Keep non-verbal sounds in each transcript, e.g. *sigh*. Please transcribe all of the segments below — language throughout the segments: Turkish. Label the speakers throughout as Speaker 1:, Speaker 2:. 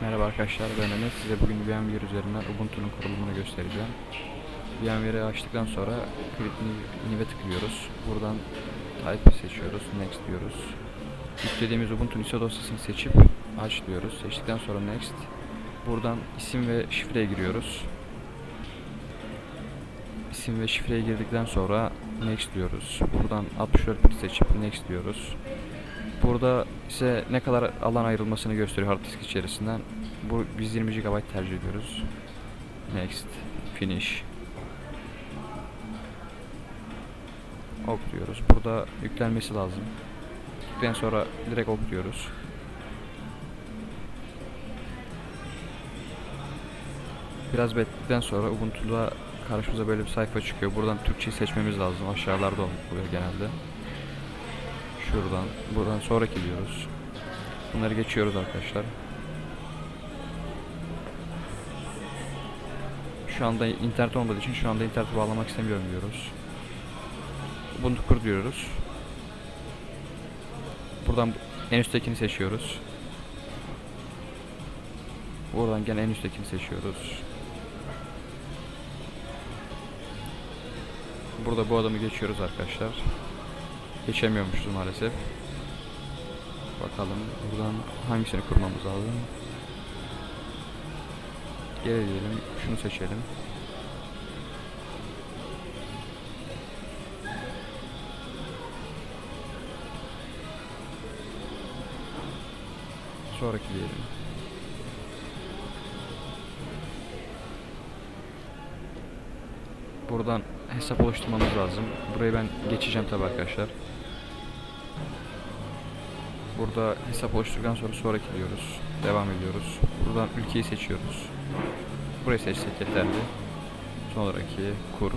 Speaker 1: Merhaba arkadaşlar ben Enes. Size bugün VMware üzerinden Ubuntu'nun kurulumunu göstereceğim. VMware'i açtıktan sonra Create tıklıyoruz. Buradan Type seçiyoruz. Next diyoruz. Yüklediğimiz Ubuntu'nun ISO dosyasını seçip aç diyoruz. Seçtikten sonra Next. Buradan isim ve şifreye giriyoruz. İsim ve şifreye girdikten sonra Next diyoruz. Buradan 64 bit seçip Next diyoruz. Burada size ne kadar alan ayrılmasını gösteriyor hard disk içerisinden. Bu biz 20 GB tercih ediyoruz. Next, finish. Ok diyoruz. Burada yüklenmesi lazım. Yükledikten sonra direkt ok diyoruz. Biraz bekledikten sonra Ubuntu'da karşımıza böyle bir sayfa çıkıyor. Buradan Türkçeyi seçmemiz lazım. Aşağılarda oluyor genelde. Şuradan, buradan sonraki diyoruz. Bunları geçiyoruz arkadaşlar. Şu anda internet olmadığı için şu anda interneti bağlamak istemiyorum diyoruz. Ubuntu kur diyoruz. Buradan en üsttekini seçiyoruz. Buradan gene en üsttekini seçiyoruz. Burada bu adamı geçiyoruz arkadaşlar. Geçemiyormuşuz maalesef. Bakalım buradan hangisini kurmamız lazım. Geri diyelim. Şunu seçelim. Sonraki diyelim. Buradan hesap oluşturmamız lazım. Burayı ben geçeceğim tabi arkadaşlar. Burada hesap oluşturduktan sonra sonraki diyoruz. Devam ediyoruz. Buradan ülkeyi seçiyoruz. Burayı seçsek yeterli. Sonraki kur.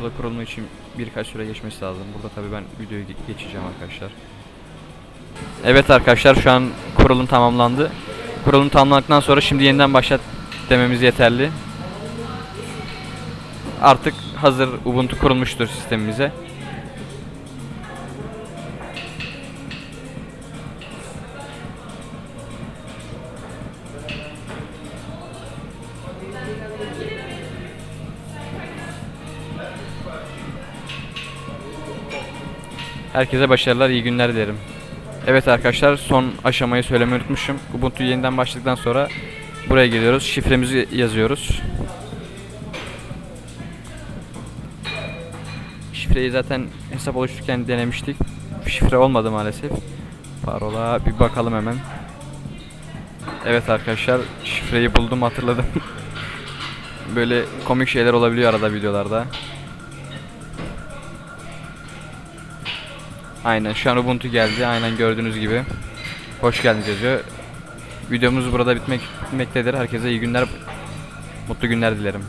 Speaker 1: Burada kurulma için birkaç süre geçmesi lazım. Burada tabi ben videoyu ge- geçeceğim arkadaşlar. Evet arkadaşlar şu an kurulum tamamlandı. Kurulum tamamlandıktan sonra şimdi yeniden başlat dememiz yeterli. Artık hazır Ubuntu kurulmuştur sistemimize. Herkese başarılar, iyi günler dilerim. Evet arkadaşlar son aşamayı söylemeyi unutmuşum. Ubuntu yeniden başladıktan sonra buraya geliyoruz. Şifremizi yazıyoruz. Şifreyi zaten hesap oluştururken denemiştik. Şifre olmadı maalesef. Parola bir bakalım hemen. Evet arkadaşlar şifreyi buldum hatırladım. *laughs* Böyle komik şeyler olabiliyor arada videolarda. Aynen şu an Ubuntu geldi. Aynen gördüğünüz gibi. Hoş geldiniz yazıyor. Videomuz burada bitmek bitmektedir. Herkese iyi günler, mutlu günler dilerim.